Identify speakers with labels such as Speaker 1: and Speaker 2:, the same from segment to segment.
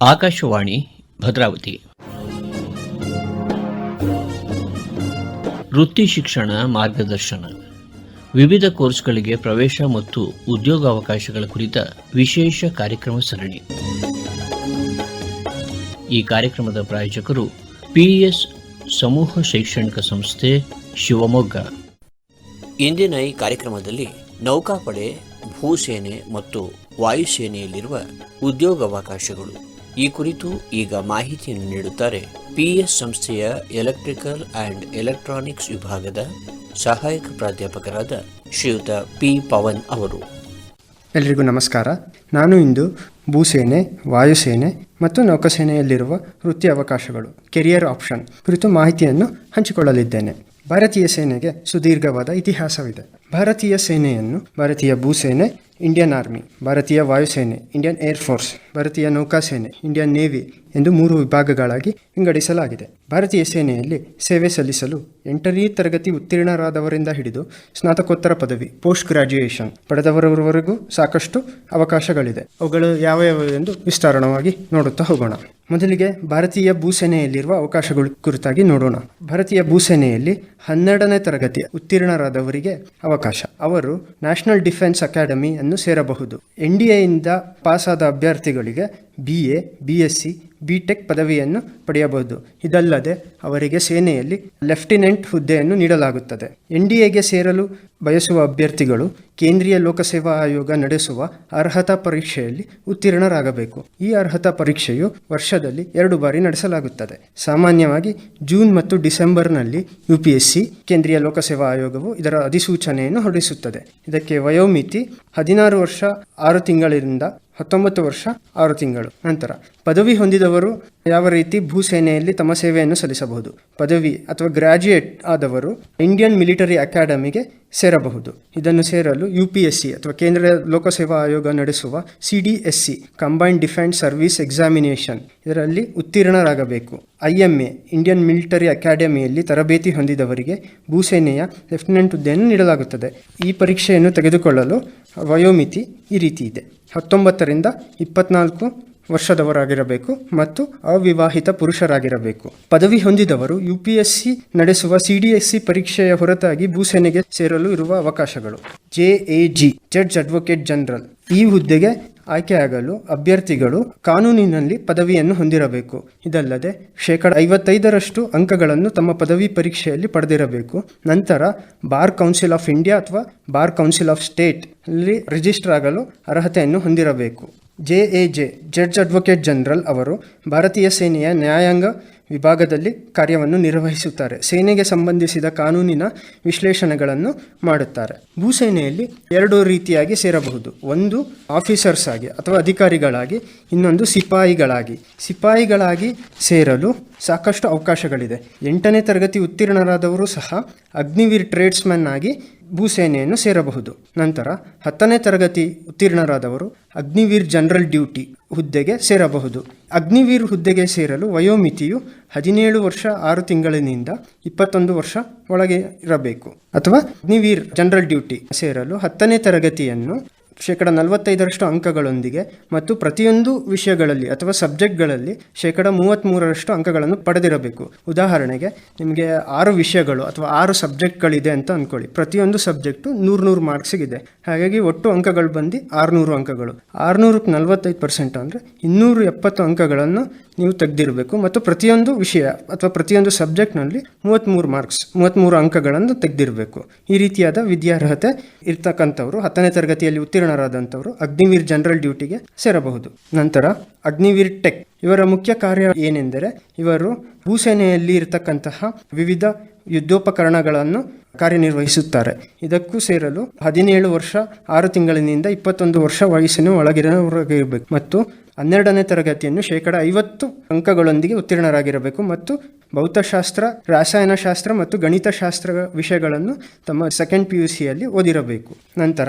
Speaker 1: ಆಕಾಶವಾಣಿ, ಭದ್ರಾವತಿ. ವೃತ್ತಿ ಶಿಕ್ಷಣ ಮಾರ್ಗದರ್ಶನ. ವಿವಿಧ ಕೋರ್ಸ್ಗಳಿಗೆ ಪ್ರವೇಶ ಮತ್ತು ಉದ್ಯೋಗಾವಕಾಶಗಳ ಕುರಿತ ವಿಶೇಷ ಕಾರ್ಯಕ್ರಮ ಸರಣಿ. ಈ ಕಾರ್ಯಕ್ರಮದ ಪ್ರಾಯೋಜಕರು ಪಿಎಸ್ ಸಮೂಹ ಶೈಕ್ಷಣಿಕ ಸಂಸ್ಥೆ ಶಿವಮೊಗ್ಗ. ಇಂದಿನ ಈ ಕಾರ್ಯಕ್ರಮದಲ್ಲಿ ನೌಕಾಪಡೆ ಭೂಸೇನೆ ಮತ್ತು ವಾಯುಸೇನೆಯಲ್ಲಿರುವ ಉದ್ಯೋಗಾವಕಾಶಗಳು ಈ ಕುರಿತು ಈಗ ಮಾಹಿತಿಯನ್ನು ನೀಡುತ್ತಾರೆ ಪಿಎಸ್ ಸಂಸ್ಥೆಯ ಎಲೆಕ್ಟ್ರಿಕಲ್ ಅಂಡ್ ಎಲೆಕ್ಟ್ರಾನಿಕ್ಸ್ ವಿಭಾಗದ ಸಹಾಯಕ ಪ್ರಾಧ್ಯಾಪಕರಾದ ಶ್ರೀಯುತ ಪಿ. ಪವನ್ ಅವರು.
Speaker 2: ಎಲ್ರಿಗೂ ನಮಸ್ಕಾರ. ನಾನು ಇಂದು ಭೂಸೇನೆ, ವಾಯುಸೇನೆ ಮತ್ತು ನೌಕಾಸೇನೆಯಲ್ಲಿರುವ ವೃತ್ತಿ ಅವಕಾಶಗಳು, ಕೆರಿಯರ್ ಆಪ್ಷನ್ ಕುರಿತು ಮಾಹಿತಿಯನ್ನು ಹಂಚಿಕೊಳ್ಳಲಿದ್ದೇನೆ. ಭಾರತೀಯ ಸೇನೆಗೆ ಸುದೀರ್ಘವಾದ ಇತಿಹಾಸವಿದೆ. ಭಾರತೀಯ ಸೇನೆಯನ್ನು, ಭಾರತೀಯ ಭೂಸೇನೆ ಇಂಡಿಯನ್ ಆರ್ಮಿ ಭಾರತೀಯ ವಾಯುಸೇನೆ ಇಂಡಿಯನ್ ಏರ್ ಫೋರ್ಸ್ ಭಾರತೀಯ ನೌಕಾಸೇನೆ ಇಂಡಿಯನ್ ನೇವಿ ಎಂದು ಮೂರು ವಿಭಾಗಗಳಾಗಿ ವಿಂಗಡಿಸಲಾಗಿದೆ. ಭಾರತೀಯ ಸೇನೆಯಲ್ಲಿ ಸೇವೆ ಸಲ್ಲಿಸಲು ಎಂಟನೇ ತರಗತಿ ಉತ್ತೀರ್ಣರಾದವರಿಂದ ಹಿಡಿದು ಸ್ನಾತಕೋತ್ತರ ಪದವಿ ಪೋಸ್ಟ್ ಗ್ರಾಜ್ಯುಯೇಷನ್ ಪಡೆದವರವರೆಗೂ ಸಾಕಷ್ಟು ಅವಕಾಶಗಳಿದೆ. ಅವುಗಳು ಯಾವ ಯಾವ ಎಂದು ವಿಸ್ತಾರಣವಾಗಿ ನೋಡುತ್ತಾ ಹೋಗೋಣ. ಮೊದಲಿಗೆ ಭಾರತೀಯ ಭೂಸೇನೆಯಲ್ಲಿರುವ ಅವಕಾಶಗಳು ಕುರಿತಾಗಿ ನೋಡೋಣ. ಭಾರತೀಯ ಭೂಸೇನೆಯಲ್ಲಿ ಹನ್ನೆರಡನೇ ತರಗತಿ ಉತ್ತೀರ್ಣರಾದವರಿಗೆ ಅವಕಾಶ ಅವರು ನ್ಯಾಷನಲ್ ಡಿಫೆನ್ಸ್ ಅಕಾಡೆಮಿಯನ್ನು ಸೇರಬಹುದು. ಎನ್ ಡಿ ಎಯಿಂದ ಪಾಸಾದ ಅಭ್ಯರ್ಥಿಗಳಿಗೆ B A B S C B tech ಪದವಿಯನ್ನು ಪಡೆಯಬಹುದು. ಇದಲ್ಲದೆ ಅವರಿಗೆ ಸೇನೆಯಲ್ಲಿ ಲೆಫ್ಟಿನೆಂಟ್ ಹುದ್ದೆಯನ್ನು ನೀಡಲಾಗುತ್ತದೆ. ಎನ್ ಡಿ ಎಗೆ ಸೇರಲು ಬಯಸುವ ಅಭ್ಯರ್ಥಿಗಳು ಕೇಂದ್ರೀಯ ಲೋಕಸೇವಾ ಆಯೋಗ ನಡೆಸುವ ಅರ್ಹತಾ ಪರೀಕ್ಷೆಯಲ್ಲಿ ಉತ್ತೀರ್ಣರಾಗಬೇಕು. ಈ ಅರ್ಹತಾ ಪರೀಕ್ಷೆಯು ವರ್ಷದಲ್ಲಿ ಎರಡು ಬಾರಿ ನಡೆಸಲಾಗುತ್ತದೆ. ಸಾಮಾನ್ಯವಾಗಿ ಜೂನ್ ಮತ್ತು ಡಿಸೆಂಬರ್ನಲ್ಲಿ ಯು ಪಿ ಎಸ್ ಸಿ, ಕೇಂದ್ರೀಯ ಲೋಕಸೇವಾ ಆಯೋಗವು ಇದರ ಅಧಿಸೂಚನೆಯನ್ನು ಹೊರಡಿಸುತ್ತದೆ. ಇದಕ್ಕೆ ವಯೋಮಿತಿ ಹದಿನಾರು ವರ್ಷ ಆರು ತಿಂಗಳಿಂದ ಹತ್ತೊಂಬತ್ತು ವರ್ಷ, ಆರು ತಿಂಗಳು. ನಂತರ, ಪದವಿ ಹೊಂದಿದವರು ಯಾವ ರೀತಿ ಭೂಸೇನೆಯಲ್ಲಿ ತಮ್ಮ ಸೇವೆಯನ್ನು ಸಲ್ಲಿಸಬಹುದು? ಪದವಿ ಅಥವಾ ಗ್ರಾಜ್ಯುಯೇಟ್ ಆದವರು ಇಂಡಿಯನ್ ಮಿಲಿಟರಿ ಅಕಾಡೆಮಿಗೆ ಸೇರಬಹುದು. ಇದನ್ನು ಸೇರಲು ಯು ಪಿ ಎಸ್ ಸಿ ಅಥವಾ ಕೇಂದ್ರ ಲೋಕಸೇವಾ ಆಯೋಗ ನಡೆಸುವ C D S C combined defence service examination ಇದರಲ್ಲಿ ಉತ್ತೀರ್ಣರಾಗಬೇಕು. I M A, Indian military ಅಕಾಡೆಮಿಯಲ್ಲಿ ತರಬೇತಿ ಹೊಂದಿದವರಿಗೆ ಭೂಸೇನೆಯ ಲೆಫ್ಟಿನೆಂಟ್ ಹುದ್ದೆಯನ್ನು ನೀಡಲಾಗುತ್ತದೆ. ಈ ಪರೀಕ್ಷೆಯನ್ನು ತೆಗೆದುಕೊಳ್ಳಲು ವಯೋಮಿತಿ ಈ ರೀತಿ ಇದೆ. ಹತ್ತೊಂಬತ್ತರಿಂದ ಇಪ್ಪತ್ನಾಲ್ಕು ವರ್ಷದವರಾಗಿರಬೇಕು ಮತ್ತು ಅವಿವಾಹಿತ ಪುರುಷರಾಗಿರಬೇಕು. ಪದವಿ ಹೊಂದಿದವರು ಯು ಪಿ ಎಸ್ ಸಿ ನಡೆಸುವ ಸಿ ಡಿ ಎಸ್ ಸಿ ಪರೀಕ್ಷೆಯ ಹೊರತಾಗಿ ಭೂಸೇನೆಗೆ ಸೇರಲು ಇರುವ ಅವಕಾಶಗಳು. J A G, judge advocate general. ಈ ಹುದ್ದೆಗೆ ಆಯ್ಕೆಯಾಗಲು ಅಭ್ಯರ್ಥಿಗಳು ಕಾನೂನಿನಲ್ಲಿ ಪದವಿಯನ್ನು ಹೊಂದಿರಬೇಕು. ಇದಲ್ಲದೆ ಶೇಕಡ ಐವತ್ತೈದರಷ್ಟು ಅಂಕಗಳನ್ನು ತಮ್ಮ ಪದವಿ ಪರೀಕ್ಷೆಯಲ್ಲಿ ಪಡೆದಿರಬೇಕು. ನಂತರ ಬಾರ್ ಕೌನ್ಸಿಲ್ ಆಫ್ ಇಂಡಿಯಾ ಅಥವಾ ಬಾರ್ ಕೌನ್ಸಿಲ್ ಆಫ್ ಸ್ಟೇಟ್ ಅಲ್ಲಿ ರಿಜಿಸ್ಟರ್ ಆಗಲು ಅರ್ಹತೆಯನ್ನು ಹೊಂದಿರಬೇಕು. J A J, judge advocate general ಅವರು ಭಾರತೀಯ ಸೇನೆಯ ನ್ಯಾಯಾಂಗ ವಿಭಾಗದಲ್ಲಿ ಕಾರ್ಯವನ್ನು ನಿರ್ವಹಿಸುತ್ತಾರೆ. ಸೇನೆಗೆ ಸಂಬಂಧಿಸಿದ ಕಾನೂನಿನ ವಿಶ್ಲೇಷಣೆಗಳನ್ನು ಮಾಡುತ್ತಾರೆ. ಭೂಸೇನೆಯಲ್ಲಿ ಎರಡು ರೀತಿಯಾಗಿ ಸೇರಬಹುದು. ಒಂದು ಆಫೀಸರ್ಸ್ ಆಗಿ ಅಥವಾ ಅಧಿಕಾರಿಗಳಾಗಿ, ಇನ್ನೊಂದು ಸಿಪಾಯಿಗಳಾಗಿ. ಸಿಪಾಯಿಗಳಾಗಿ ಸೇರಲು ಸಾಕಷ್ಟು ಅವಕಾಶಗಳಿದೆ. ಎಂಟನೇ ತರಗತಿ ಉತ್ತೀರ್ಣರಾದವರು ಸಹ ಅಗ್ನಿವೀರ್ ಟ್ರೇಡ್ಸ್ಮನ್ ಆಗಿ ಭೂಸೇನೆಯನ್ನು ಸೇರಬಹುದು. ನಂತರ ಹತ್ತನೇ ತರಗತಿ ಉತ್ತೀರ್ಣರಾದವರು ಅಗ್ನಿವೀರ್ ಜನರಲ್ ಡ್ಯೂಟಿ ಹುದ್ದೆಗೆ ಸೇರಬಹುದು. ಅಗ್ನಿವೀರ್ ಹುದ್ದೆಗೆ ಸೇರಲು ವಯೋಮಿತಿಯು ಹದಿನೇಳು ವರ್ಷ ಆರು ತಿಂಗಳಿನಿಂದ ಇಪ್ಪತ್ತೊಂದು ವರ್ಷ ಒಳಗೆ ಇರಬೇಕು. ಅಥವಾ ಅಗ್ನಿವೀರ್ ಜನರಲ್ ಡ್ಯೂಟಿ ಸೇರಲು ಹತ್ತನೇ ತರಗತಿಯನ್ನು ಶೇಕಡ ನಲವತ್ತೈದರಷ್ಟು ಅಂಕಗಳೊಂದಿಗೆ ಮತ್ತು ಪ್ರತಿಯೊಂದು ವಿಷಯಗಳಲ್ಲಿ ಅಥವಾ ಸಬ್ಜೆಕ್ಟ್ಗಳಲ್ಲಿ ಶೇಕಡ ಮೂವತ್ತ್ಮೂರರಷ್ಟು ಅಂಕಗಳನ್ನು ಪಡೆದಿರಬೇಕು. ಉದಾಹರಣೆಗೆ, ನಿಮಗೆ ಆರು ವಿಷಯಗಳು ಅಥವಾ ಆರು ಸಬ್ಜೆಕ್ಟ್ಗಳಿದೆ ಅಂತ ಅಂದ್ಕೊಳ್ಳಿ ಪ್ರತಿಯೊಂದು ಸಬ್ಜೆಕ್ಟು ನೂರು ನೂರು ಮಾರ್ಕ್ಸಿಗಿದೆ. ಹಾಗಾಗಿ ಒಟ್ಟು ಅಂಕಗಳು ಬಂದು ಆರುನೂರು ಅಂಕಗಳು. ಆರುನೂರಕ್ಕೆ ನಲವತ್ತೈದು ಪರ್ಸೆಂಟ್ ಅಂದರೆ ಇನ್ನೂರು ಎಪ್ಪತ್ತು ಅಂಕಗಳನ್ನು ನೀವು ತೆಗೆದಿರಬೇಕು ಮತ್ತು ಪ್ರತಿಯೊಂದು ವಿಷಯ ಅಥವಾ ಪ್ರತಿಯೊಂದು ಸಬ್ಜೆಕ್ಟ್ನಲ್ಲಿ ಮೂವತ್ತ್ಮೂರು ಮಾರ್ಕ್ಸ್ ಮೂವತ್ತ್ಮೂರು ಅಂಕಗಳನ್ನು ತೆಗೆದಿರಬೇಕು. ಈ ರೀತಿಯಾದ ವಿದ್ಯಾರ್ಹತೆ ಇರ್ತಕ್ಕಂಥವ್ರು ಹತ್ತನೇ ತರಗತಿಯಲ್ಲಿ ಉತ್ತೀರ್ಣರಾದಂಥವರು ಅಗ್ನಿವೀರ್ ಜನರಲ್ ಡ್ಯೂಟಿಗೆ ಸೇರಬಹುದು. ನಂತರ ಅಗ್ನಿವೀರ್ ಟೆಕ್. ಇವರ ಮುಖ್ಯ ಕಾರ್ಯ ಏನೆಂದರೆ ಇವರು ಭೂಸೇನೆಯಲ್ಲಿ ಇರತಕ್ಕಂತಹ ವಿವಿಧ ಯುದ್ಧೋಪಕರಣಗಳನ್ನು ಕಾರ್ಯನಿರ್ವಹಿಸುತ್ತಾರೆ. ಇದಕ್ಕೂ ಸೇರಲು ಹದಿನೇಳು ವರ್ಷ, ಆರು ತಿಂಗಳಿನಿಂದ ಇಪ್ಪತ್ತೊಂದು ವರ್ಷ ವಯಸ್ಸಿನ ಒಳಗಿರಬೇಕು ಮತ್ತು ಹನ್ನೆರಡನೇ ತರಗತಿಯನ್ನು ಶೇಕಡ ಐವತ್ತು ಅಂಕಗಳೊಂದಿಗೆ ಉತ್ತೀರ್ಣರಾಗಿರಬೇಕು ಮತ್ತು ಭೌತಶಾಸ್ತ್ರ, ರಾಸಾಯನಶಾಸ್ತ್ರ ಮತ್ತು ಗಣಿತಶಾಸ್ತ್ರ ವಿಷಯಗಳನ್ನು ತಮ್ಮ ಸೆಕೆಂಡ್ ಪಿ ಯು ಸಿಯಲ್ಲಿ ಓದಿರಬೇಕು. ನಂತರ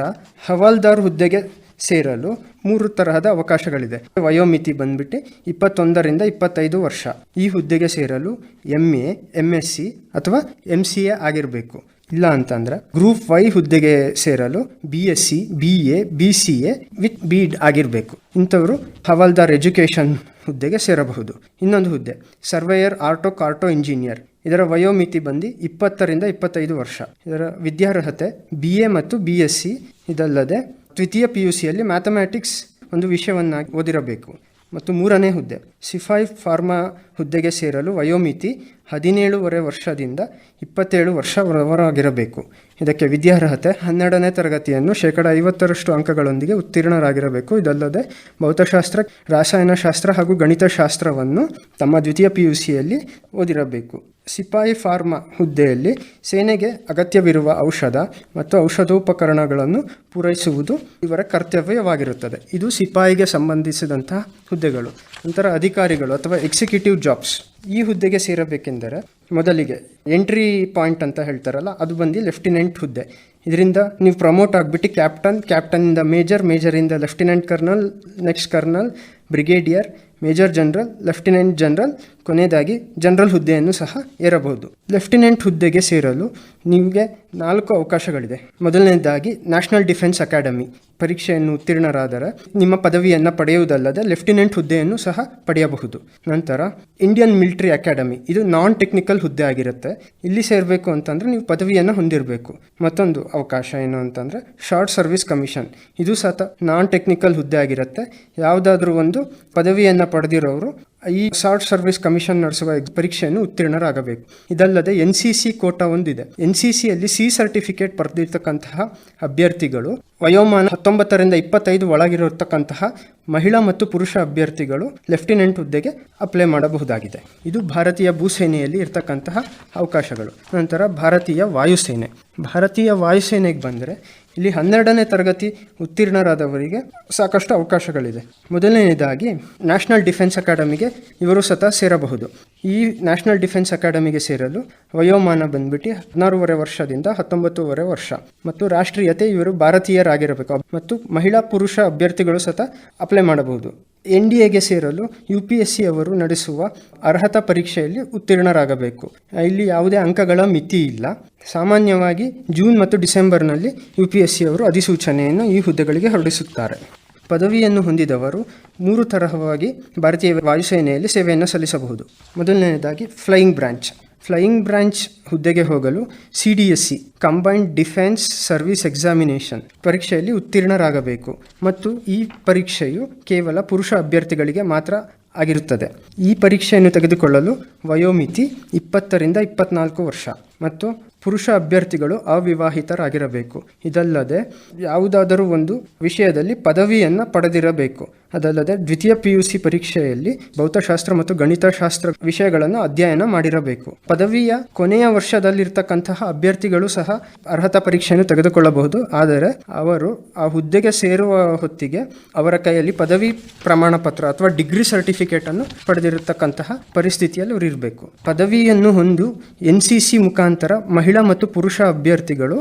Speaker 2: ಹವಾಲ್ದಾರ್ ಹುದ್ದೆಗೆ ಸೇರಲು ಮೂರು ತರಹದ ಅವಕಾಶಗಳಿದೆ. ವಯೋಮಿತಿ ಬಂದ್ಬಿಟ್ಟು ಇಪ್ಪತ್ತೊಂದರಿಂದ ಇಪ್ಪತ್ತೈದು ವರ್ಷ. ಈ ಹುದ್ದೆಗೆ ಸೇರಲು M A M S C ಅಥವಾ ಎಂ ಸಿ ಎ ಆಗಿರಬೇಕು. ಇಲ್ಲ ಅಂತಂದ್ರೆ ಗ್ರೂಪ್ ವೈ ಹುದ್ದೆಗೆ ಸೇರಲು B S C B A B C A with B Ed ಆಗಿರಬೇಕು. ಇಂಥವರು ಹವಾಲ್ದಾರ್ ಎಜುಕೇಷನ್ ಹುದ್ದೆಗೆ ಸೇರಬಹುದು. ಇನ್ನೊಂದು ಹುದ್ದೆ, ಸರ್ವೇಯರ್ ಆರ್ಟೋ ಕಾರ್ಟೋ ಇಂಜಿನಿಯರ್. ಇದರ ವಯೋಮಿತಿ ಬಂದು ಇಪ್ಪತ್ತರಿಂದ ಇಪ್ಪತ್ತೈದು ವರ್ಷ. ಇದರ ವಿದ್ಯಾರ್ಹತೆ ಬಿ ಎ ಮತ್ತು ಬಿ ಎಸ್ ಸಿ ಇದಲ್ಲದೆ ದ್ವಿತೀಯ ಪಿ ಯು ಸಿಯಲ್ಲಿ ಮ್ಯಾಥಮ್ಯಾಟಿಕ್ಸ್ ಒಂದು ವಿಷಯವನ್ನಾಗಿ ಓದಿರಬೇಕು. ಮತ್ತು ಮೂರನೇ ಹುದ್ದೆ. ಸಿಫಾಯಿ ಫಾರ್ಮಾ ಹುದ್ದೆಗೆ ಸೇರಲು ವಯೋಮಿತಿ ಹದಿನೇಳುವರೆ ವರ್ಷದಿಂದ ಇಪ್ಪತ್ತೇಳು ವರ್ಷವರಾಗಿರಬೇಕು ಇದಕ್ಕೆ ವಿದ್ಯಾರ್ಹತೆ ಹನ್ನೆರಡನೇ ತರಗತಿಯನ್ನು ಶೇಕಡ ಐವತ್ತರಷ್ಟು ಅಂಕಗಳೊಂದಿಗೆ ಉತ್ತೀರ್ಣರಾಗಿರಬೇಕು. ಇದಲ್ಲದೆ ಭೌತಶಾಸ್ತ್ರ, ರಾಸಾಯನಶಾಸ್ತ್ರ ಹಾಗೂ ಗಣಿತಶಾಸ್ತ್ರವನ್ನು ತಮ್ಮ ದ್ವಿತೀಯ ಪಿ ಯು ಸಿಯಲ್ಲಿ ಓದಿರಬೇಕು. ಸಿಪಾಯಿ ಫಾರ್ಮಾ ಹುದ್ದೆಯಲ್ಲಿ ಸೇನೆಗೆ ಅಗತ್ಯವಿರುವ ಔಷಧ ಮತ್ತು ಔಷಧೋಪಕರಣಗಳನ್ನು ಪೂರೈಸುವುದು ಇವರ ಕರ್ತವ್ಯವಾಗಿರುತ್ತದೆ. ಇದು ಸಿಪಾಯಿಗೆ ಸಂಬಂಧಿಸಿದಂತಹ ಹುದ್ದೆಗಳು, ನಂತರ ಅಧಿಕಾರಿಗಳು ಅಥವಾ ಎಕ್ಸಿಕ್ಯೂಟಿವ್ ಜಾಬ್ಸ್ ಈ ಹುದ್ದೆಗೆ ಸೇರಬೇಕೆಂದರೆ ಮೊದಲಿಗೆ ಎಂಟ್ರಿ ಪಾಯಿಂಟ್ ಅಂತ ಹೇಳ್ತಾರಲ್ಲ, ಅದು ಬಂದು ಲೆಫ್ಟಿನೆಂಟ್ ಹುದ್ದೆ. ಇದರಿಂದ ನೀವು ಪ್ರಮೋಟ್ ಆಗಿಬಿಟ್ಟು ಕ್ಯಾಪ್ಟನ್ ಕ್ಯಾಪ್ಟನಿಂದ major ಮೇಜರಿಂದ lieutenant colonel next colonel brigadier major general lieutenant general ಕೊನೆಯದಾಗಿ ಜನರಲ್ ಹುದ್ದೆಯನ್ನು ಸಹ ಏರಬಹುದು. ಲೆಫ್ಟಿನೆಂಟ್ ಹುದ್ದೆಗೆ ಸೇರಲು ನಿಮಗೆ ನಾಲ್ಕು ಅವಕಾಶಗಳಿದೆ. ಮೊದಲನೇದಾಗಿ ನ್ಯಾಷನಲ್ ಡಿಫೆನ್ಸ್ ಅಕಾಡೆಮಿ. ಪರೀಕ್ಷೆಯನ್ನು ಉತ್ತೀರ್ಣರಾದರೆ ನಿಮ್ಮ ಪದವಿಯನ್ನು ಪಡೆಯುವುದಲ್ಲದೆ ಲೆಫ್ಟಿನೆಂಟ್ ಹುದ್ದೆಯನ್ನು ಸಹ ಪಡೆಯಬಹುದು. ನಂತರ ಇಂಡಿಯನ್ ಮಿಲಿಟರಿ ಅಕಾಡೆಮಿ. ಇದು ನಾನ್ ಟೆಕ್ನಿಕಲ್ ಹುದ್ದೆ ಆಗಿರುತ್ತೆ. ಇಲ್ಲಿ ಸೇರಬೇಕು ಅಂತಂದರೆ ನೀವು ಪದವಿಯನ್ನು ಹೊಂದಿರಬೇಕು. ಮತ್ತೊಂದು ಅವಕಾಶ ಏನು ಅಂತಂದರೆ ಶಾರ್ಟ್ ಸರ್ವಿಸ್ ಕಮಿಷನ್. ಇದು ಸಹ ನಾನ್ ಟೆಕ್ನಿಕಲ್ ಹುದ್ದೆ ಆಗಿರುತ್ತೆ. ಯಾವುದಾದ್ರೂ ಒಂದು ಪದವಿಯನ್ನು ಪಡೆದಿರೋರು ಈ ಶಾರ್ಟ್ ಸರ್ವಿಸ್ ಕಮಿಷನ್ ನಡೆಸುವ ಪರೀಕ್ಷೆಯನ್ನು ಉತ್ತೀರ್ಣರಾಗಬೇಕು. ಇದಲ್ಲದೆ ಎನ್ ಸಿ ಸಿ ಕೋಟಾ ಒಂದಿದೆ. ಎನ್ ಸಿ ಸಿಯಲ್ಲಿ ಸಿ ಸರ್ಟಿಫಿಕೇಟ್ ಪಡೆದಿರ್ತಕ್ಕಂತಹ ಅಭ್ಯರ್ಥಿಗಳು ವಯೋಮಾನ ಹತ್ತೊಂಬತ್ತರಿಂದ ಇಪ್ಪತ್ತೈದು ಒಳಗಿರತಕ್ಕಂತಹ ಮಹಿಳಾ ಮತ್ತು ಪುರುಷ ಅಭ್ಯರ್ಥಿಗಳು ಲೆಫ್ಟಿನೆಂಟ್ ಹುದ್ದೆಗೆ ಅಪ್ಲೈ ಮಾಡಬಹುದಾಗಿದೆ. ಇದು ಭಾರತೀಯ ಭೂಸೇನೆಯಲ್ಲಿ ಇರತಕ್ಕಂತಹ ಅವಕಾಶಗಳು. ನಂತರ ಭಾರತೀಯ ವಾಯುಸೇನೆ. ಭಾರತೀಯ ವಾಯುಸೇನೆಗೆ ಬಂದರೆ ಇಲ್ಲಿ ಹನ್ನೆರಡನೇ ತರಗತಿ ಉತ್ತೀರ್ಣರಾದವರಿಗೆ ಸಾಕಷ್ಟು ಅವಕಾಶಗಳಿದೆ. ಮೊದಲನೆಯದಾಗಿ ನ್ಯಾಷನಲ್ ಡಿಫೆನ್ಸ್ ಅಕಾಡೆಮಿಗೆ ಇವರು ಸತ ಸೇರಬಹುದು. ಈ ನ್ಯಾಷನಲ್ ಡಿಫೆನ್ಸ್ ಅಕಾಡೆಮಿಗೆ ಸೇರಲು ವಯೋಮಾನ ಬಂದ್ಬಿಟ್ಟು ಹದಿನಾರೂವರೆ ವರ್ಷದಿಂದ ಹತ್ತೊಂಬತ್ತೂವರೆ ವರ್ಷ. ಮತ್ತು ರಾಷ್ಟ್ರೀಯತೆ ಇವರು ಭಾರತೀಯರಾಗಿರಬೇಕು. ಮತ್ತು ಮಹಿಳಾ ಪುರುಷ ಅಭ್ಯರ್ಥಿಗಳು ಸತ ಅಪ್ಲೈ ಮಾಡಬಹುದು. ಎನ್ ಡಿ ಎಗೆ ಸೇರಲು ಯು ಪಿ ಎಸ್ ಸಿ ಅವರು ನಡೆಸುವ ಅರ್ಹತಾ ಪರೀಕ್ಷೆಯಲ್ಲಿ ಉತ್ತೀರ್ಣರಾಗಬೇಕು. ಇಲ್ಲಿ ಯಾವುದೇ ಅಂಕಗಳ ಮಿತಿ ಇಲ್ಲ. ಸಾಮಾನ್ಯವಾಗಿ ಜೂನ್ ಮತ್ತು ಡಿಸೆಂಬರ್ನಲ್ಲಿ ಯು ಪಿ ಎಸ್ ಸಿ ಅವರು ಅಧಿಸೂಚನೆಯನ್ನು ಈ ಹುದ್ದೆಗಳಿಗೆ ಹೊರಡಿಸುತ್ತಾರೆ. ಪದವಿಯನ್ನು ಹೊಂದಿದವರು ಮೂರು ತರಹವಾಗಿ ಭಾರತೀಯ ವಾಯುಸೇನೆಯಲ್ಲಿ ಸೇವೆಯನ್ನು ಸಲ್ಲಿಸಬಹುದು. ಮೊದಲನೆಯದಾಗಿ ಫ್ಲೈಯಿಂಗ್ ಬ್ರಾಂಚ್. ಫ್ಲೈಯಿಂಗ್ ಬ್ರಾಂಚ್ ಹುದ್ದೆಗೆ ಹೋಗಲು C D S C combined defence service examination, ಪರೀಕ್ಷೆಯಲ್ಲಿ ಉತ್ತೀರ್ಣರಾಗಬೇಕು ಮತ್ತು ಈ ಪರೀಕ್ಷೆಯು ಕೇವಲ ಪುರುಷ ಅಭ್ಯರ್ಥಿಗಳಿಗೆ ಮಾತ್ರ ಆಗಿರುತ್ತದೆ. ಈ ಪರೀಕ್ಷೆಯನ್ನು ತೆಗೆದುಕೊಳ್ಳಲು ವಯೋಮಿತಿ ಇಪ್ಪತ್ತರಿಂದ ಇಪ್ಪತ್ನಾಲ್ಕು ವರ್ಷ ಮತ್ತು ಪುರುಷ ಅಭ್ಯರ್ಥಿಗಳು ಅವಿವಾಹಿತರಾಗಿರಬೇಕು. ಇದಲ್ಲದೆ ಯಾವುದಾದರೂ ಒಂದು ವಿಷಯದಲ್ಲಿ ಪದವಿಯನ್ನು ಪಡೆದಿರಬೇಕು. ಅದಲ್ಲದೆ ದ್ವಿತೀಯ ಪಿ ಯು ಸಿ ಪರೀಕ್ಷೆಯಲ್ಲಿ ಭೌತಶಾಸ್ತ್ರ ಮತ್ತು ಗಣಿತಶಾಸ್ತ್ರ ವಿಷಯಗಳನ್ನು ಅಧ್ಯಯನ ಮಾಡಿರಬೇಕು. ಪದವಿಯ ಕೊನೆಯ ವರ್ಷದಲ್ಲಿರ್ತಕ್ಕಂತಹ ಅಭ್ಯರ್ಥಿಗಳು ಸಹ ಅರ್ಹತಾ ಪರೀಕ್ಷೆಯನ್ನು ತೆಗೆದುಕೊಳ್ಳಬಹುದು. ಆದರೆ ಅವರು ಆ ಹುದ್ದೆಗೆ ಸೇರುವ ಹೊತ್ತಿಗೆ ಅವರ ಕೈಯಲ್ಲಿ ಪದವಿ ಪ್ರಮಾಣ ಪತ್ರ ಅಥವಾ ಡಿಗ್ರಿ ಸರ್ಟಿಫಿಕೇಟ್ ಅನ್ನು ಪಡೆದಿರತಕ್ಕಂತಹ ಪರಿಸ್ಥಿತಿಯಲ್ಲಿ ಅವರು ಇರಬೇಕು. ಪದವಿಯನ್ನು ಹೊಂದು ಎನ್ ಸಿ ಸಿ ಮುಖಾಂತರ ಮಹಿಳಾ ಮತ್ತು ಪುರುಷ ಅಭ್ಯರ್ಥಿಗಳು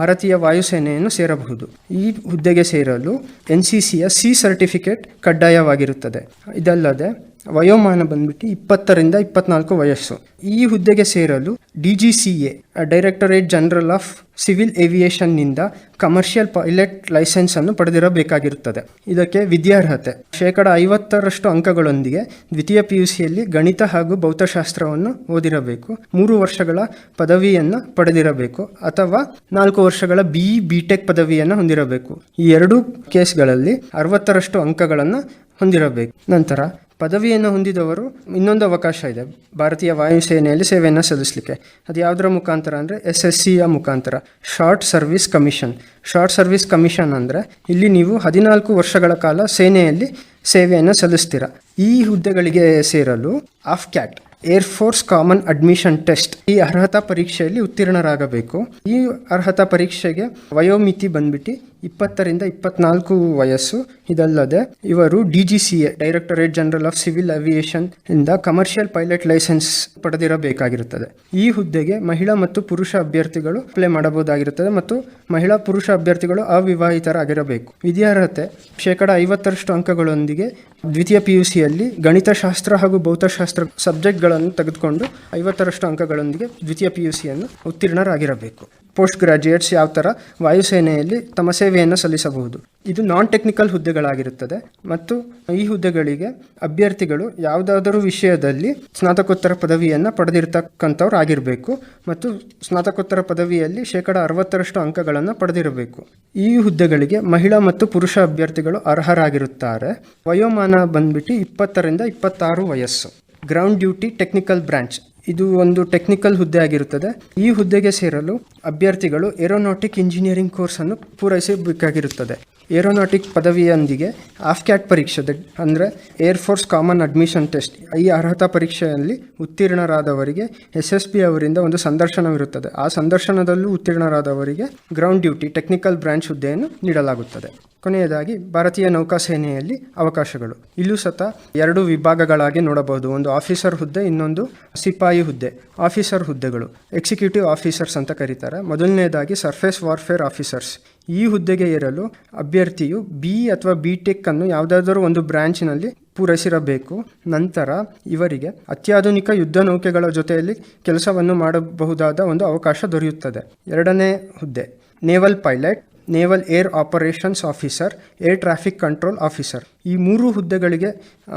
Speaker 2: ಭಾರತೀಯ ವಾಯುಸೇನೆಯನ್ನು ಸೇರಬಹುದು. ಈ ಹುದ್ದೆಗೆ ಸೇರಲು ಎನ್ ಸಿ ಸಿಯ ಸಿ ಸರ್ಟಿಫಿಕೇಟ್ ಕಡ್ಡಾಯವಾಗಿರುತ್ತದೆ. ಇದಲ್ಲದೆ ವಯೋಮಾನ ಬಂದ್ಬಿಟ್ಟು ಇಪ್ಪತ್ತರಿಂದ ಇಪ್ಪತ್ನಾಲ್ಕು ವಯಸ್ಸು. ಈ ಹುದ್ದೆಗೆ ಸೇರಲು D G C A directorate general of civil ಏವಿಯೇಷನ್ನಿಂದ commercial pilot licence ಅನ್ನು ಪಡೆದಿರಬೇಕಾಗಿರುತ್ತದೆ. ಇದಕ್ಕೆ ವಿದ್ಯಾರ್ಹತೆ. ಶೇಕಡ ಐವತ್ತರಷ್ಟು ಅಂಕಗಳೊಂದಿಗೆ ದ್ವಿತೀಯ ಪಿ ಯು ಸಿಯಲ್ಲಿ ಗಣಿತ ಹಾಗೂ ಭೌತಶಾಸ್ತ್ರವನ್ನು ಓದಿರಬೇಕು. ಮೂರು ವರ್ಷಗಳ ಪದವಿಯನ್ನು ಪಡೆದಿರಬೇಕು ಅಥವಾ ನಾಲ್ಕು ವರ್ಷಗಳ ಬಿ ಬಿ ಟೆಕ್ ಪದವಿಯನ್ನು ಹೊಂದಿರಬೇಕು. ಈ ಎರಡೂ ಕೇಸ್ಗಳಲ್ಲಿ ಅರವತ್ತರಷ್ಟು ಅಂಕಗಳನ್ನು ಹೊಂದಿರಬೇಕು. ನಂತರ ಪದವಿಯನ್ನು ಹೊಂದಿದವರು ಇನ್ನೊಂದು ಅವಕಾಶ ಇದೆ. ಭಾರತೀಯ ವಾಯುಸೇನೆಯಲ್ಲಿ ಸೇವೆಯನ್ನು ಸಲ್ಲಿಸಲಿಕ್ಕೆ. ಅದು ಯಾವುದರ ಮುಖಾಂತರ ಅಂದರೆ ಎಸ್ ಎಸ್ ಸಿಯ ಮುಖಾಂತರ. Short service commission. Short service commission ಅಂದರೆ ಇಲ್ಲಿ ನೀವು ಹದಿನಾಲ್ಕು ವರ್ಷಗಳ ಕಾಲ ಸೇನೆಯಲ್ಲಿ ಸೇವೆಯನ್ನು ಸಲ್ಲಿಸ್ತೀರ. ಈ ಹುದ್ದೆಗಳಿಗೆ ಸೇರಲು AFCAT air force common admission test ಈ ಅರ್ಹತಾ ಪರೀಕ್ಷೆಯಲ್ಲಿ ಉತ್ತೀರ್ಣರಾಗಬೇಕು. ಈ ಅರ್ಹತಾ ಪರೀಕ್ಷೆಗೆ ವಯೋಮಿತಿ ಬಂದ್ಬಿಟ್ಟು ಇಪ್ಪತ್ತರಿಂದ ಇಪ್ಪತ್ನಾಲ್ಕು ವಯಸ್ಸು ಇದಲ್ಲದೆ ಇವರು D G C A directorate general of civil aviation ಇಂದ ಕಮರ್ಷಿಯಲ್ ಪೈಲಟ್ ಲೈಸೆನ್ಸ್ ಪಡೆದಿರಬೇಕಾಗಿರುತ್ತದೆ. ಈ ಹುದ್ದೆಗೆ ಮಹಿಳಾ ಮತ್ತು ಪುರುಷ ಅಭ್ಯರ್ಥಿಗಳು ಅಪ್ಲೈ ಮಾಡಬಹುದಾಗಿರುತ್ತದೆ ಮತ್ತು ಮಹಿಳಾ ಪುರುಷ ಅಭ್ಯರ್ಥಿಗಳು ಅವಿವಾಹಿತರಾಗಿರಬೇಕು. ವಿದ್ಯಾರ್ಹತೆ ಶೇಕಡ ಐವತ್ತರಷ್ಟು ಅಂಕಗಳೊಂದಿಗೆ ದ್ವಿತೀಯ ಪಿ ಯು ಸಿಯಲ್ಲಿ ಗಣಿತಶಾಸ್ತ್ರ ಹಾಗೂ ಭೌತಶಾಸ್ತ್ರ ಸಬ್ಜೆಕ್ಟ್ಗಳನ್ನು ತೆಗೆದುಕೊಂಡು ಐವತ್ತರಷ್ಟು ಅಂಕಗಳೊಂದಿಗೆ ದ್ವಿತೀಯ ಪಿ ಯು ಸಿಯನ್ನು ಉತ್ತೀರ್ಣರಾಗಿರಬೇಕು. ಪೋಸ್ಟ್ ಗ್ರಾಜ್ಯುಯೇಟ್ಸ್ ಯಾವ ಥರ ವಾಯುಸೇನೆಯಲ್ಲಿ ತಮ್ಮ ಸೇವೆಯನ್ನು ಸಲ್ಲಿಸಬಹುದು. ಇದು ನಾನ್ ಟೆಕ್ನಿಕಲ್ ಹುದ್ದೆಗಳಾಗಿರುತ್ತದೆ ಮತ್ತು ಈ ಹುದ್ದೆಗಳಿಗೆ ಅಭ್ಯರ್ಥಿಗಳು ಯಾವುದಾದರೂ ವಿಷಯದಲ್ಲಿ ಸ್ನಾತಕೋತ್ತರ ಪದವಿಯನ್ನು ಪಡೆದಿರ್ತಕ್ಕಂಥವ್ರು ಆಗಿರಬೇಕು ಮತ್ತು ಸ್ನಾತಕೋತ್ತರ ಪದವಿಯಲ್ಲಿ ಶೇಕಡ ಅರವತ್ತರಷ್ಟು ಅಂಕಗಳನ್ನು ಪಡೆದಿರಬೇಕು. ಈ ಹುದ್ದೆಗಳಿಗೆ ಮಹಿಳಾ ಮತ್ತು ಪುರುಷ ಅಭ್ಯರ್ಥಿಗಳು ಅರ್ಹರಾಗಿರುತ್ತಾರೆ. ವಯೋಮಾನ ಬಂದ್ಬಿಟ್ಟು ಇಪ್ಪತ್ತರಿಂದ ಇಪ್ಪತ್ತಾರು ವಯಸ್ಸು. ಗ್ರೌಂಡ್ ಡ್ಯೂಟಿ ಟೆಕ್ನಿಕಲ್ ಬ್ರಾಂಚ್ ಇದು ಒಂದು ಟೆಕ್ನಿಕಲ್ ಹುದ್ದೆ ಆಗಿರುತ್ತದೆ. ಈ ಹುದ್ದೆಗೆ ಸೇರಲು ಅಭ್ಯರ್ಥಿಗಳು ಏರೋನಾಟಿಕ್ ಇಂಜಿನಿಯರಿಂಗ್ ಕೋರ್ಸನ್ನು ಪೂರೈಸಬೇಕಾಗಿರುತ್ತದೆ. ಏರೋನಾಟಿಕ್ ಪದವಿಯೊಂದಿಗೆ ಆಫ್ಕ್ಯಾಟ್ ಪರೀಕ್ಷೆ ಅಂದರೆ air force common admission test, ಈ ಅರ್ಹತಾ ಪರೀಕ್ಷೆಯಲ್ಲಿ ಉತ್ತೀರ್ಣರಾದವರಿಗೆ ಎಸ್ ಎಸ್ ಪಿ ಅವರಿಂದ ಒಂದು ಸಂದರ್ಶನವಿರುತ್ತದೆ. ಆ ಸಂದರ್ಶನದಲ್ಲೂ ಉತ್ತೀರ್ಣರಾದವರಿಗೆ ಗ್ರೌಂಡ್ ಡ್ಯೂಟಿ ಟೆಕ್ನಿಕಲ್ ಬ್ರಾಂಚ್ ಹುದ್ದೆಯನ್ನು ನೀಡಲಾಗುತ್ತದೆ. ಕೊನೆಯದಾಗಿ, ಭಾರತೀಯ ನೌಕಾಸೇನೆಯಲ್ಲಿ ಅವಕಾಶಗಳು. ಇಲ್ಲೂ ಸತ ಎರಡು ವಿಭಾಗಗಳಾಗಿ ನೋಡಬಹುದು. ಒಂದು ಆಫೀಸರ್ ಹುದ್ದೆ, ಇನ್ನೊಂದು ಸಿಪಾಯಿ ಹುದ್ದೆ. ಆಫೀಸರ್ ಹುದ್ದೆಗಳು. ಎಕ್ಸಿಕ್ಯೂಟಿವ್ ಆಫೀಸರ್ಸ್ ಅಂತ ಕರೀತಾರೆ. ಮೊದಲನೇದಾಗಿ, ಸರ್ಫೇಸ್ ವಾರ್ಫೇರ್ ಆಫೀಸರ್ಸ್. ಈ ಹುದ್ದೆಗೆ ಏರಲು ಅಭ್ಯರ್ಥಿಯು ಬಿ ಅಥವಾ ಬಿ ಟೆಕ್ ಅನ್ನು ಯಾವುದಾದರೂ ಒಂದು ಬ್ರಾಂಚ್ನಲ್ಲಿ ಪೂರೈಸಿರಬೇಕು. ನಂತರ ಇವರಿಗೆ ಅತ್ಯಾಧುನಿಕ ಯುದ್ಧ ನೌಕೆಗಳ ಜೊತೆಯಲ್ಲಿ ಕೆಲಸವನ್ನು ಮಾಡಬಹುದಾದ ಒಂದು ಅವಕಾಶ ದೊರೆಯುತ್ತದೆ. ಎರಡನೇ ಹುದ್ದೆ, naval pilot, naval air operations officer, air traffic control officer. ಈ ಮೂರು ಹುದ್ದೆಗಳಿಗೆ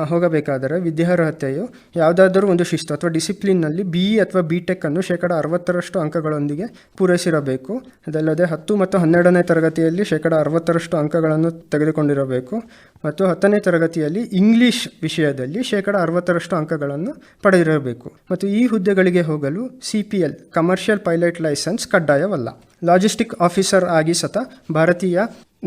Speaker 2: ಹೋಗಬೇಕಾದರೆ ವಿದ್ಯಾರ್ಹತೆಯು ಯಾವುದಾದರೂ ಒಂದು ಶಿಸ್ತು ಅಥವಾ ಡಿಸಿಪ್ಲಿನ್ನಲ್ಲಿ ಬಿ ಇ ಅಥವಾ ಬಿ ಟೆಕ್ ಅನ್ನು ಶೇಕಡ ಅರವತ್ತರಷ್ಟು ಅಂಕಗಳೊಂದಿಗೆ ಪೂರೈಸಿರಬೇಕು. ಅದಲ್ಲದೆ ಹತ್ತು ಮತ್ತು ಹನ್ನೆರಡನೇ ತರಗತಿಯಲ್ಲಿ ಶೇಕಡ ಅರವತ್ತರಷ್ಟು ಅಂಕಗಳನ್ನು ತೆಗೆದುಕೊಂಡಿರಬೇಕು. ಮತ್ತು ಹತ್ತನೇ ತರಗತಿಯಲ್ಲಿ ಇಂಗ್ಲಿಷ್ ವಿಷಯದಲ್ಲಿ ಶೇಕಡ ಅರವತ್ತರಷ್ಟು ಅಂಕಗಳನ್ನು ಪಡೆದಿರಬೇಕು. ಮತ್ತು ಈ ಹುದ್ದೆಗಳಿಗೆ ಹೋಗಲು C P L commercial pilot licence ಕಡ್ಡಾಯವಲ್ಲ. ಲಾಜಿಸ್ಟಿಕ್ ಆಫೀಸರ್ ಆಗಿ ಸತ ಭಾರತೀಯ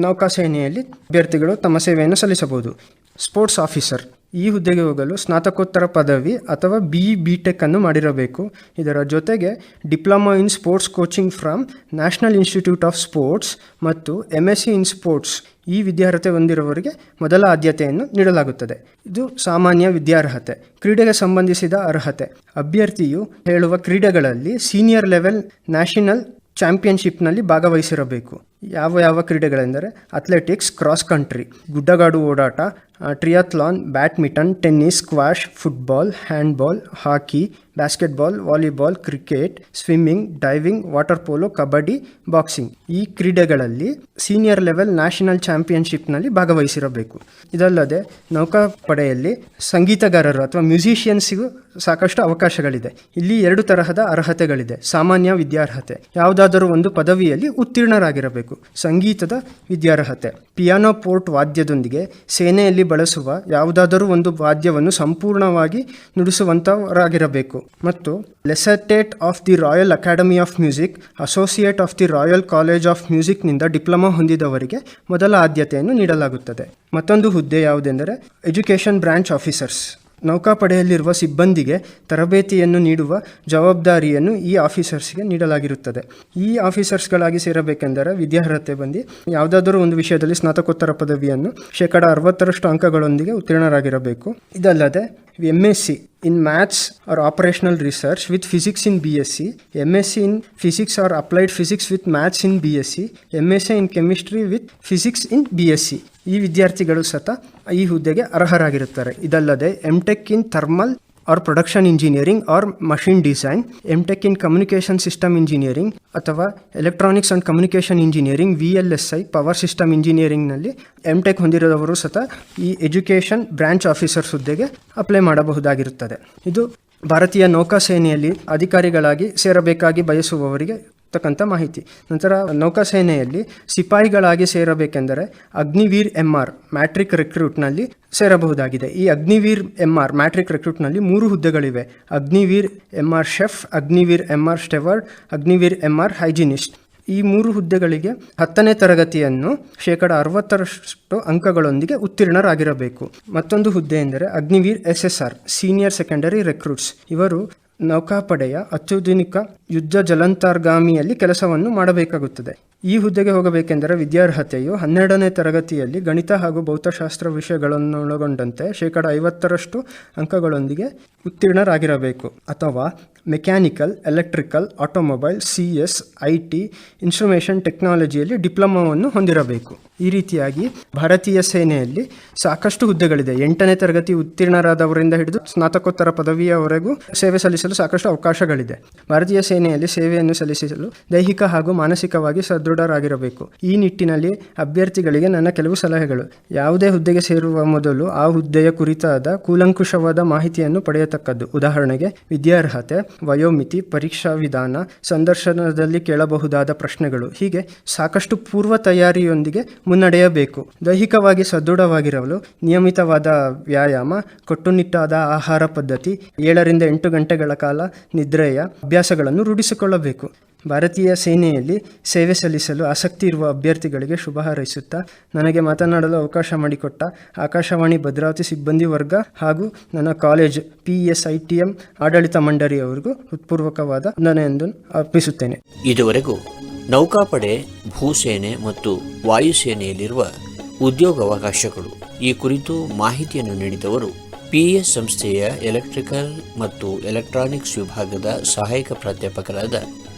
Speaker 2: ನೌಕಾಸೇನೆಯಲ್ಲಿ ಅಭ್ಯರ್ಥಿಗಳು ತಮ್ಮ ಸೇವೆಯನ್ನು ಸಲ್ಲಿಸಬಹುದು. ಸ್ಪೋರ್ಟ್ಸ್ ಆಫೀಸರ್, ಈ ಹುದ್ದೆಗೆ ಹೋಗಲು ಸ್ನಾತಕೋತ್ತರ ಪದವಿ ಅಥವಾ ಬಿ ಬಿ ಟೆಕ್ ಅನ್ನು ಮಾಡಿರಬೇಕು. ಇದರ ಜೊತೆಗೆ diploma in sports coaching from national institute of sports ಮತ್ತು M S C in sports ಈ ವಿದ್ಯಾರ್ಹತೆ ಹೊಂದಿರುವವರಿಗೆ ಮೊದಲ ಆದ್ಯತೆಯನ್ನು ನೀಡಲಾಗುತ್ತದೆ. ಇದು ಸಾಮಾನ್ಯ ವಿದ್ಯಾರ್ಹತೆ, ಕ್ರೀಡೆಗೆ ಸಂಬಂಧಿಸಿದ ಅರ್ಹತೆ. ಅಭ್ಯರ್ಥಿಯು ಹೇಳುವ ಕ್ರೀಡೆಗಳಲ್ಲಿ ಸೀನಿಯರ್ ಲೆವೆಲ್ ನ್ಯಾಷನಲ್ ಚಾಂಪಿಯನ್ಶಿಪ್ನಲ್ಲಿ ಭಾಗವಹಿಸಿರಬೇಕು. ಯಾವ ಯಾವ ಕ್ರೀಡೆಗಳೆಂದರೆ ಅಥ್ಲೆಟಿಕ್ಸ್, ಕ್ರಾಸ್ ಕಂಟ್ರಿ, ಗುಡ್ಡಗಾಡು ಓಡಾಟ triathlon badminton, tennis squash football, handball, hockey basketball volleyball cricket swimming diving water polo kabaddi boxing ಈ ಕ್ರೀಡೆಗಳಲ್ಲಿ ಸೀನಿಯರ್ ಲೆವೆಲ್ ನ್ಯಾಷನಲ್ ಚಾಂಪಿಯನ್ಶಿಪ್ನಲ್ಲಿ ಭಾಗವಹಿಸಿರಬೇಕು. ಇದಲ್ಲದೆ ನೌಕಾಪಡೆಯಲ್ಲಿ ಸಂಗೀತಗಾರರು ಅಥವಾ ಮ್ಯೂಸಿಷಿಯನ್ಸಿಗೂ ಸಾಕಷ್ಟು ಅವಕಾಶಗಳಿದೆ. ಇಲ್ಲಿ ಎರಡು ತರಹದ ಅರ್ಹತೆಗಳಿದೆ. ಸಾಮಾನ್ಯ ವಿದ್ಯಾರ್ಹತೆ. ಯಾವುದಾದರೂ ಒಂದು ಪದವಿಯಲ್ಲಿ ಉತ್ತೀರ್ಣರಾಗಿರಬೇಕು. ಸಂಗೀತದ ವಿದ್ಯಾರ್ಹತೆ. ಪಿಯಾನೋ ಪೋರ್ಟ್ ವಾದ್ಯದೊಂದಿಗೆ ಸೇನೆಯಲ್ಲಿ ಬಳಸುವ ಯಾವುದಾದರೂ ಒಂದು ವಾದ್ಯವನ್ನು ಸಂಪೂರ್ಣವಾಗಿ ನುಡಿಸುವಂತವರಾಗಿರಬೇಕು. ಮತ್ತು licentiate of the Royal Academy of Music, associate of the Royal College of ಮ್ಯೂಸಿಕ್ನಿಂದ diploma ಹೊಂದಿದವರಿಗೆ ಮೊದಲ ಆದ್ಯತೆಯನ್ನು ನೀಡಲಾಗುತ್ತದೆ. ಮತ್ತೊಂದು ಹುದ್ದೆ ಯಾವುದೆಂದರೆ, ಎಜುಕೇಷನ್ ಬ್ರಾಂಚ್ ಆಫೀಸರ್ಸ್. ನೌಕಾಪಡೆಯಲ್ಲಿರುವ ಸಿಬ್ಬಂದಿಗೆ ತರಬೇತಿಯನ್ನು ನೀಡುವ ಜವಾಬ್ದಾರಿಯನ್ನು ಈ ಆಫೀಸರ್ಸ್ಗೆ ನೀಡಲಾಗಿರುತ್ತದೆ. ಈ ಆಫೀಸರ್ಸ್ಗಳಾಗಿ ಸೇರಬೇಕೆಂದರೆ ವಿದ್ಯಾರ್ಹತೆ ಬಂದು ಯಾವುದಾದರೂ ಒಂದು ವಿಷಯದಲ್ಲಿ ಸ್ನಾತಕೋತ್ತರ ಪದವಿಯನ್ನು ಶೇಕಡ ಅರವತ್ತರಷ್ಟು ಅಂಕಗಳೊಂದಿಗೆ ಉತ್ತೀರ್ಣರಾಗಿರಬೇಕು. ಇದಲ್ಲದೆ M S C in maths or operational research with physics in B S C M S C in physics or applied physics with maths in B S C M S C in chemistry with physics in B S C ಈ ವಿದ್ಯಾರ್ಥಿಗಳು ಸತ ಈ ಹುದ್ದೆಗೆ ಅರ್ಹರಾಗಿರುತ್ತಾರೆ. ಇದಲ್ಲದೆ M tech tech in thermal or production engineering or machine design M tech in communication system engineering ಅಥವಾ electronics and communication engineering V L S I power system ಇಂಜಿನಿಯರಿಂಗ್ನಲ್ಲಿ M tech ಹೊಂದಿರೋದವರು ಸತ ಈ ಎಜುಕೇಷನ್ ಬ್ರಾಂಚ್ ಆಫೀಸರ್ಸ್ ಹುದ್ದೆಗೆ apply ಮಾಡಬಹುದಾಗಿರುತ್ತದೆ. ಇದು ಭಾರತೀಯ ನೌಕಾಸೇನೆಯಲ್ಲಿ ಅಧಿಕಾರಿಗಳಾಗಿ ಸೇರಬೇಕಾಗಿ ಬಯಸುವವರಿಗೆ ತಕ್ಕಂಥ ಮಾಹಿತಿ. ನಂತರ ನೌಕಾಸೇನೆಯಲ್ಲಿ ಸಿಪಾಯಿಗಳಾಗಿ ಸೇರಬೇಕೆಂದರೆ ಅಗ್ನಿವೀರ್ ಎಂ ಆರ್, ಮ್ಯಾಟ್ರಿಕ್ ರಿಕ್ರೂಟ್ನಲ್ಲಿ ಸೇರಬಹುದಾಗಿದೆ. ಈ ಅಗ್ನಿವೀರ್ ಎಂ ಆರ್, ಮ್ಯಾಟ್ರಿಕ್ ರಿಕ್ರೂಟ್ನಲ್ಲಿ ಮೂರು ಹುದ್ದೆಗಳಿವೆ. Agniveer M R chef, Agniveer M R steward, Agniveer M R hygienist. ಈ ಮೂರು ಹುದ್ದೆಗಳಿಗೆ ಹತ್ತನೇ ತರಗತಿಯನ್ನು ಶೇಕಡ ಅರವತ್ತರಷ್ಟು ಅಂಕಗಳೊಂದಿಗೆ ಉತ್ತೀರ್ಣರಾಗಿರಬೇಕು. ಮತ್ತೊಂದು ಹುದ್ದೆ ಎಂದರೆ Agniveer S S R, senior secondary recruits. ಇವರು ನೌಕಾಪಡೆಯ ಅತ್ಯಾಧುನಿಕ ಯುದ್ಧ ಜಲಂತರ್ಗಾಮಿಯಲ್ಲಿ ಕೆಲಸವನ್ನು ಮಾಡಬೇಕಾಗುತ್ತದೆ. ಈ ಹುದ್ದೆಗೆ ಹೋಗಬೇಕೆಂದರೆ ವಿದ್ಯಾರ್ಹತೆಯು ಹನ್ನೆರಡನೇ ತರಗತಿಯಲ್ಲಿ ಗಣಿತ ಹಾಗೂ ಭೌತಶಾಸ್ತ್ರ ವಿಷಯಗಳನ್ನೊಳಗೊಂಡಂತೆ ಶೇಕಡ ಐವತ್ತರಷ್ಟು ಅಂಕಗಳೊಂದಿಗೆ ಉತ್ತೀರ್ಣರಾಗಿರಬೇಕು. ಅಥವಾ mechanical electrical automobile C S I T information ಟೆಕ್ನಾಲಜಿಯಲ್ಲಿ ಡಿಪ್ಲೊಮಾವನ್ನು ಹೊಂದಿರಬೇಕು. ಈ ರೀತಿಯಾಗಿ ಭಾರತೀಯ ಸೇನೆಯಲ್ಲಿ ಸಾಕಷ್ಟು ಹುದ್ದೆಗಳಿದೆ. ಎಂಟನೇ ತರಗತಿ ಉತ್ತೀರ್ಣರಾದವರಿಂದ ಹಿಡಿದು ಸ್ನಾತಕೋತ್ತರ ಪದವಿಯವರೆಗೂ ಸೇವೆ ಸಲ್ಲಿಸಲು ಸಾಕಷ್ಟು ಅವಕಾಶಗಳಿದೆ. ಭಾರತೀಯ ಸೇನೆಯಲ್ಲಿ ಸೇವೆಯನ್ನು ಸಲ್ಲಿಸಲು ದೈಹಿಕ ಹಾಗೂ ಮಾನಸಿಕವಾಗಿ ಸದೃಢರಾಗಿರಬೇಕು. ಈ ನಿಟ್ಟಿನಲ್ಲಿ ಅಭ್ಯರ್ಥಿಗಳಿಗೆ ನನ್ನ ಕೆಲವು ಸಲಹೆಗಳು. ಯಾವುದೇ ಹುದ್ದೆಗೆ ಸೇರುವ ಮೊದಲು ಆ ಹುದ್ದೆಯ ಕುರಿತಾದ ಕೂಲಂಕುಷವಾದ ಮಾಹಿತಿಯನ್ನು ಪಡೆಯತಕ್ಕದ್ದು. ಉದಾಹರಣೆಗೆ, ವಿದ್ಯಾರ್ಹತೆ ವಯೋಮಿತಿ, ಪರೀಕ್ಷಾ ವಿಧಾನ, ಸಂದರ್ಶನದಲ್ಲಿ ಕೇಳಬಹುದಾದ ಪ್ರಶ್ನೆಗಳು. ಹೀಗೆ ಸಾಕಷ್ಟು ಪೂರ್ವ ತಯಾರಿಯೊಂದಿಗೆ ಮುನ್ನಡೆಯಬೇಕು. ದೈಹಿಕವಾಗಿ ಸದೃಢವಾಗಿರಲು ನಿಯಮಿತವಾದ ವ್ಯಾಯಾಮ, ಕಟ್ಟುನಿಟ್ಟಾದ ಆಹಾರ ಪದ್ಧತಿ, ಏಳರಿಂದ ಎಂಟು ಗಂಟೆಗಳ ಕಾಲ ನಿದ್ರೆಯ ಅಭ್ಯಾಸಗಳನ್ನು ರೂಢಿಸಿಕೊಳ್ಳಬೇಕು. ಭಾರತೀಯ ಸೇನೆಯಲ್ಲಿ ಸೇವೆ ಸಲ್ಲಿಸಲು ಆಸಕ್ತಿ ಇರುವ ಅಭ್ಯರ್ಥಿಗಳಿಗೆ ಶುಭ ಹಾರೈಸುತ್ತಾ, ನನಗೆ ಮಾತನಾಡಲು ಅವಕಾಶ ಮಾಡಿಕೊಟ್ಟ ಆಕಾಶವಾಣಿ ಭದ್ರಾವತಿ ಸಿಬ್ಬಂದಿ ವರ್ಗ ಹಾಗೂ ನನ್ನ college P S I T M ಆಡಳಿತ ಮಂಡಳಿಯವರಿಗೂ ಹೃತ್ಪೂರ್ವಕವಾದ ವಂದನೆಯನ್ನು ಅರ್ಪಿಸುತ್ತೇನೆ.
Speaker 1: ಇದುವರೆಗೂ ನೌಕಾಪಡೆ, ಭೂಸೇನೆ ಮತ್ತು ವಾಯುಸೇನೆಯಲ್ಲಿರುವ ಉದ್ಯೋಗಾವಕಾಶಗಳು ಈ ಕುರಿತು ಮಾಹಿತಿಯನ್ನು ನೀಡಿದವರು ಪಿಎಸ್ ಸಂಸ್ಥೆಯ ಎಲೆಕ್ಟ್ರಿಕಲ್ ಮತ್ತು ಎಲೆಕ್ಟ್ರಾನಿಕ್ಸ್ ವಿಭಾಗದ ಸಹಾಯಕ ಪ್ರಾಧ್ಯಾಪಕರಾದ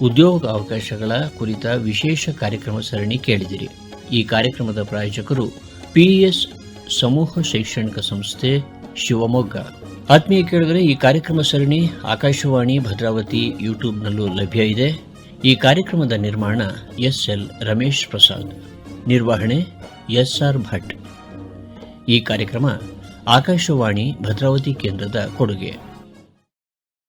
Speaker 1: ಉದ್ಯೋಗ ಅವಕಾಶಗಳ ಕುರಿತ ವಿಶೇಷ ಕಾರ್ಯಕ್ರಮ ಸರಣಿ ಕೇಳಿದಿರಿ. ಈ ಕಾರ್ಯಕ್ರಮದ ಪ್ರಾಯೋಜಕರು ಪಿಇಎಸ್ ಸಮೂಹ ಶೈಕ್ಷಣಿಕ ಸಂಸ್ಥೆ ಶಿವಮೊಗ್ಗ. ಆತ್ಮೀಯ ಕೇಳಿದರೆ ಈ ಕಾರ್ಯಕ್ರಮ ಸರಣಿ ಆಕಾಶವಾಣಿ ಭದ್ರಾವತಿ ಯೂಟ್ಯೂಬ್ನಲ್ಲೂ ಲಭ್ಯ ಇದೆ. ಈ ಕಾರ್ಯಕ್ರಮದ ನಿರ್ಮಾಣ ಎಸ್ ಎಲ್ ರಮೇಶ್ ಪ್ರಸಾದ್. ನಿರ್ವಹಣೆ ಎಸ್ ಆರ್ ಭಟ್. ಈ ಕಾರ್ಯಕ್ರಮ ಆಕಾಶವಾಣಿ ಭದ್ರಾವತಿ ಕೇಂದ್ರದ ಕೊಡುಗೆ.